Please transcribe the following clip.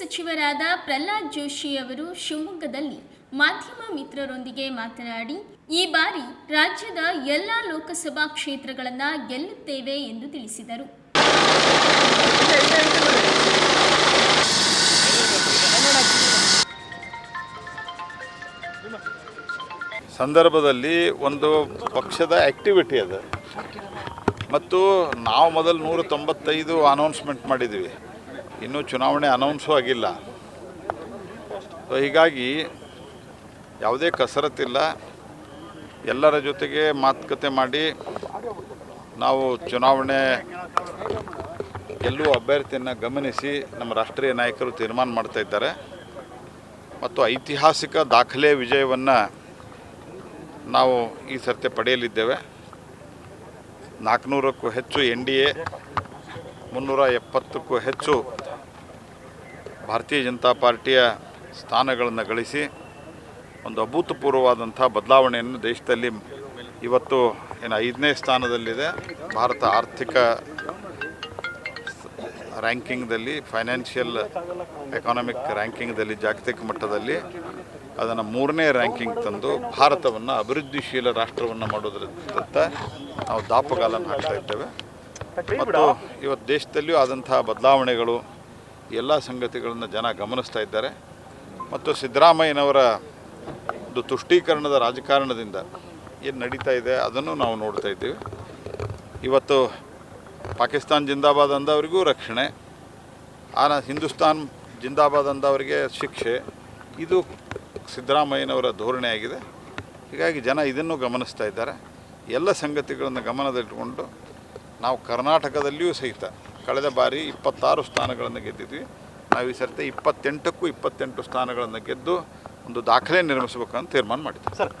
ಸಚಿವರಾದ ಪ್ರಹ್ಲಾದ್ ಜೋಶಿ ಅವರು ಶಿವಮೊಗ್ಗದಲ್ಲಿ ಮಾಧ್ಯಮ ಮಿತ್ರರೊಂದಿಗೆ ಮಾತನಾಡಿ, ಈ ಬಾರಿ ರಾಜ್ಯದ ಎಲ್ಲ ಲೋಕಸಭಾ ಕ್ಷೇತ್ರಗಳನ್ನು ಗೆಲ್ಲುತ್ತೇವೆ ಎಂದು ತಿಳಿಸಿದರು. ಸಂದರ್ಭದಲ್ಲಿ ಒಂದು ಪಕ್ಷದ ಆಕ್ಟಿವಿಟಿ ಅದು. ಮತ್ತು ನಾವು ಮೊದಲು ನೂರ ತೊಂಬತ್ತೈದು ಅನೌನ್ಸ್ಮೆಂಟ್ ಮಾಡಿದ್ವಿ. ಇನ್ನೂ ಚುನಾವಣೆ ಅನೌನ್ಸೂ ಆಗಿಲ್ಲ. ಸೊ ಹೀಗಾಗಿ ಯಾವುದೇ ಕಸರತ್ತಿಲ್ಲ. ಎಲ್ಲರ ಜೊತೆಗೆ ಮಾತುಕತೆ ಮಾಡಿ ನಾವು ಚುನಾವಣೆ ಗೆಲ್ಲುವ ಅಭ್ಯರ್ಥಿಯನ್ನು ಗಮನಿಸಿ ನಮ್ಮ ರಾಷ್ಟ್ರೀಯ ನಾಯಕರು ತೀರ್ಮಾನ ಮಾಡ್ತಾ ಇದ್ದಾರೆ. ಮತ್ತು ಐತಿಹಾಸಿಕ ದಾಖಲೆ ವಿಜಯವನ್ನು ನಾವು ಈ ಸರ್ತಿ ಪಡೆಯಲಿದ್ದೇವೆ. ನಾಲ್ಕುನೂರಕ್ಕೂ ಹೆಚ್ಚು ಎನ್ ಡಿ ಎ, ಮುನ್ನೂರ ಎಪ್ಪತ್ತಕ್ಕೂ ಹೆಚ್ಚು ಭಾರತೀಯ ಜನತಾ ಪಾರ್ಟಿಯ ಸ್ಥಾನಗಳನ್ನು ಗಳಿಸಿ ಒಂದು ಅಭೂತಪೂರ್ವವಾದಂಥ ಬದಲಾವಣೆಯನ್ನು ದೇಶದಲ್ಲಿ ಇವತ್ತು ಏನು ಐದನೇ ಸ್ಥಾನದಲ್ಲಿದೆ. ಭಾರತ ಆರ್ಥಿಕ ರ್ಯಾಂಕಿಂಗ್ದಲ್ಲಿ, ಫೈನಾನ್ಷಿಯಲ್ ಎಕಾನಮಿಕ್ ರ್ಯಾಂಕಿಂಗ್ದಲ್ಲಿ ಜಾಗತಿಕ ಮಟ್ಟದಲ್ಲಿ ಅದನ್ನು ಮೂರನೇ ರ್ಯಾಂಕಿಂಗ್ ತಂದು ಭಾರತವನ್ನು ಅಭಿವೃದ್ಧಿಶೀಲ ರಾಷ್ಟ್ರವನ್ನು ಮಾಡೋದ್ರತ್ತ ನಾವು ದಾಪುಗಾಲನ್ನು ಹಾಕ್ತಾ ಇದ್ದೇವೆ. ಮತ್ತು ಇವತ್ತು ದೇಶದಲ್ಲಿಯೂ ಆದಂತಹ ಬದಲಾವಣೆಗಳು ಎಲ್ಲ ಸಂಗತಿಗಳನ್ನು ಜನ ಗಮನಿಸ್ತಾ ಇದ್ದಾರೆ. ಮತ್ತು ಸಿದ್ದರಾಮಯ್ಯನವರ ಒಂದು ತುಷ್ಟೀಕರಣದ ರಾಜಕಾರಣದಿಂದ ಏನು ನಡೀತಾ ಇದೆ ಅದನ್ನು ನಾವು ನೋಡ್ತಾ ಇದ್ದೀವಿ. ಇವತ್ತು ಪಾಕಿಸ್ತಾನ್ ಜಿಂದಾಬಾದ್ ಅಂದವರಿಗೂ ರಕ್ಷಣೆ ಆನ ಹಿಂದೂಸ್ತಾನ್ ಜಿಂದಾಬಾದ್ ಅಂದವರಿಗೆ ಶಿಕ್ಷೆ, ಇದು ಸಿದ್ದರಾಮಯ್ಯನವರ ಧೋರಣೆಯಾಗಿದೆ ಹೀಗಾಗಿ ಜನ ಇದನ್ನು ಗಮನಿಸ್ತಾ ಇದ್ದಾರೆ. ಎಲ್ಲ ಸಂಗತಿಗಳನ್ನು ಗಮನದಲ್ಲಿಟ್ಟುಕೊಂಡು ನಾವು ಕರ್ನಾಟಕದಲ್ಲಿಯೂ ಸಹಿತ ಕಳೆದ ಬಾರಿ ಇಪ್ಪತ್ತಾರು ಸ್ಥಾನಗಳನ್ನು ಗೆದ್ದಿದ್ವಿ. ನಾವು ಈ ಸರ್ತಿ ಇಪ್ಪತ್ತೆಂಟಕ್ಕೂ ಇಪ್ಪತ್ತೆಂಟು ಸ್ಥಾನಗಳನ್ನು ಗೆದ್ದು ಒಂದು ದಾಖಲೆ ನಿರ್ಮಿಸಬೇಕಂತ ತೀರ್ಮಾನ ಮಾಡಿದ್ವಿ. ಸರ್